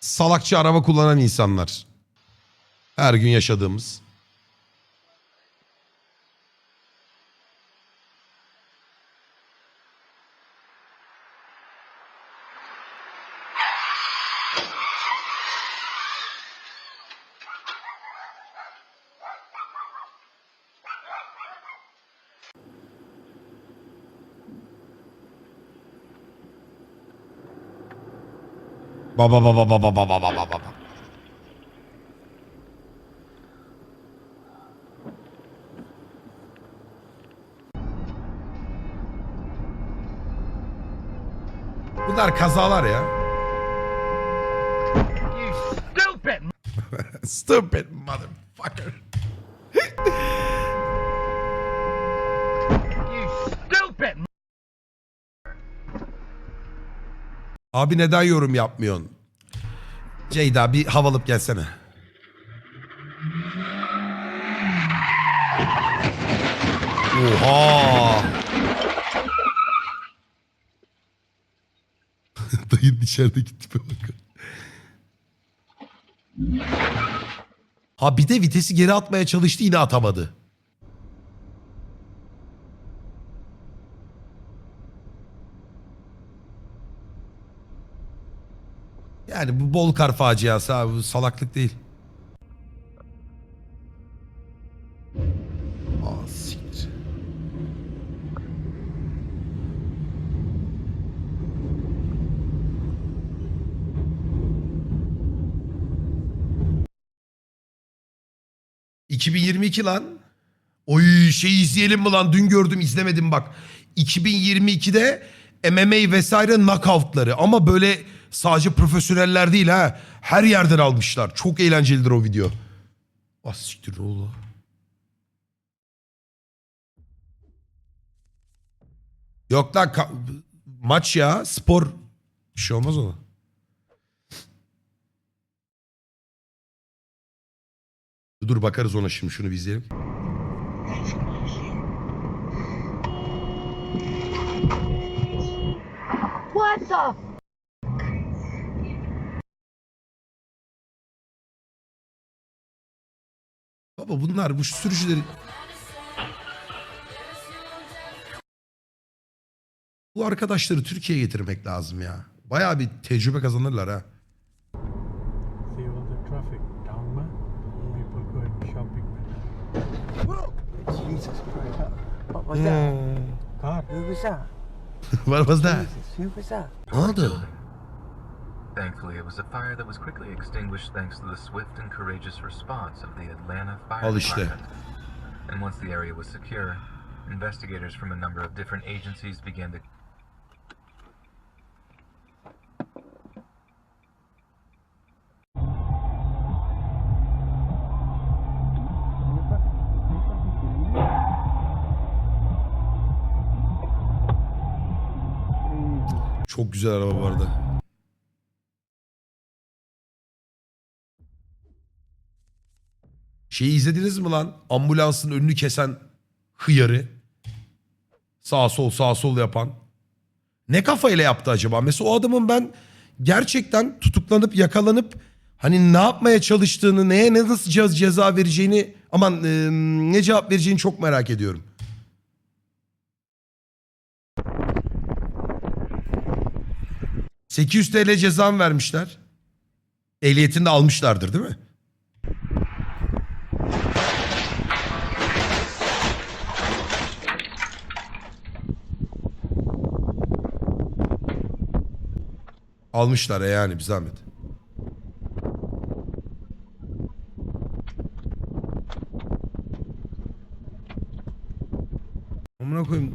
salakça araba kullanan insanlar. Her gün yaşadığımız. Baba baba baba baba baba baba. Bunlar kazalar ya. You stupid Stupid motherfucker. You stupid Abi neden yorum yapmıyorsun? Ceyda bir havalıp gelsene. Oha! Dayın içerideki tipe bakın. Ha bir de vitesi geri atmaya çalıştı yine atamadı. Yani bu bol kar faciası abi bu salaklık değil. Aa siktir. ...2022 lan. Oy şey izleyelim mi lan? Dün gördüm izlemedim bak. 2022'de MMA vesaire knockoutları ama böyle sadece profesyoneller değil ha. Her yerden almışlar. Çok eğlencelidir o video. Ah siktir oldu? Yok lan maç ya spor. Bir şey olmaz ona. Dur bakarız ona şimdi şunu bir izleyelim. What the? Baba bunlar bu sürücüleri... Bu arkadaşları Türkiye'ye getirmek lazım ya. Bayağı bir tecrübe kazanırlar ha. See all the traffic down mı? People going shopping mı? Jesus Christ. What was that? Car. Who was that? Var was that? Jesus, who was that? Ne oldu? Thankfully, it was a fire that was quickly extinguished thanks to the swift and courageous response of the Atlanta Fire Al işte. Department. And once the area was secure, investigators from a number of different agencies began to Çok güzel araba vardı. Şeyi izlediniz mi lan? Ambulansın önünü kesen hıyarı. Sağ sol sağ sol yapan. Ne kafayla yaptı acaba? Mesela o adamın ben gerçekten tutuklanıp yakalanıp hani ne yapmaya çalıştığını, neye ne nasıl ceza, ceza vereceğini aman e, ne cevap vereceğini çok merak ediyorum. ...800 TL ceza mı vermişler? Ehliyetini de almışlardır değil mi? Almışlar yani bir zahmet. Amına koyayım.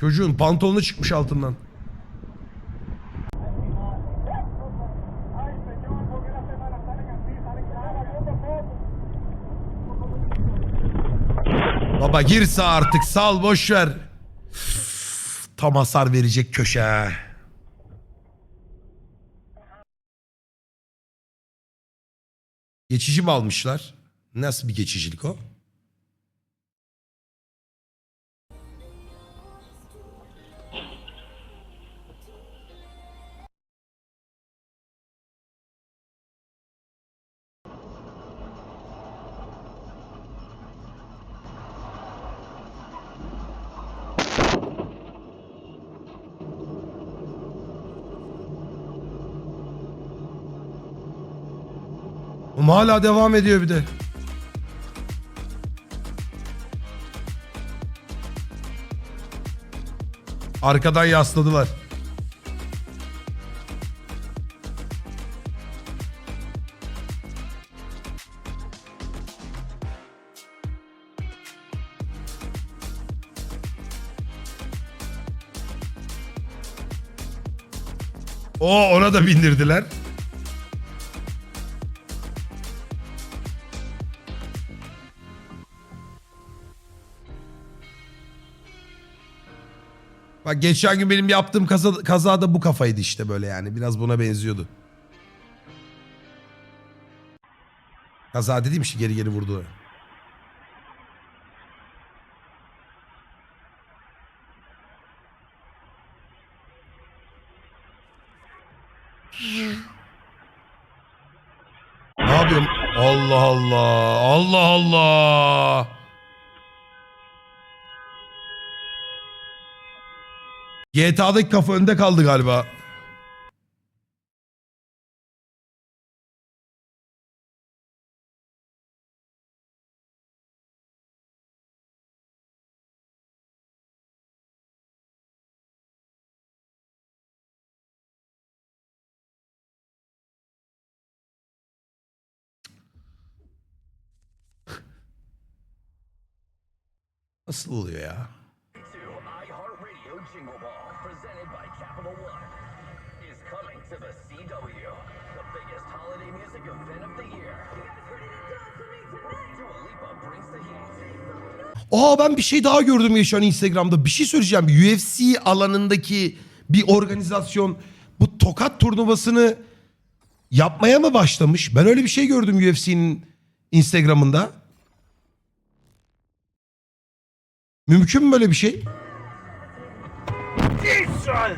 Çocuğun pantolonu çıkmış altından. Baba girse artık sal boş ver. Üf, Tam hasar verecek köşe. ha. Geçici mi almışlar? Nasıl bir geçicilik o? Ama hala devam ediyor bir de. Arkadan yasladılar. O ona da bindirdiler. Bak geçen gün benim yaptığım kaza, kazada bu kafaydı işte böyle yani. Biraz buna benziyordu. Kaza dediğim şey geri geri vurdu. Ne yapıyorum? Allah Allah. Allah Allah. GTA'daki kafa önde kaldı galiba. Nasıl oluyor ya? Presented by Capital One, is coming to the CW, the biggest holiday music event of the year. Dua Lipa brings the heat. Aa ben bir şey daha gördüm ya şu an Instagram'da. Bir şey söyleyeceğim. UFC alanındaki bir organizasyon bu tokat turnuvasını yapmaya mı başlamış? Ben öyle bir şey gördüm UFC'nin Instagram'ında. Mümkün mü böyle bir şey? The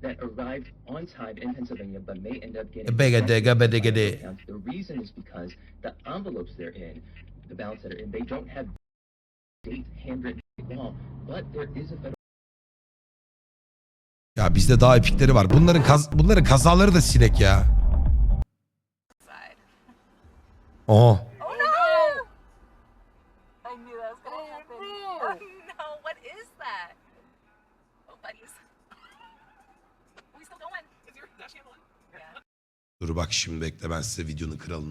that arrived on time in Pennsylvania but may end up getting Begede, rejected gebede. by the reason is because the envelopes they're in, the ballots that are in, they don't have dates handwritten law, but there is a federal Ya bizde daha epikleri var. Bunların kaz bunların kazaları da sinek ya. Oh. Oh no, what is that? Oh? Yeah. Dur bak şimdi bekle ben size videonun kralını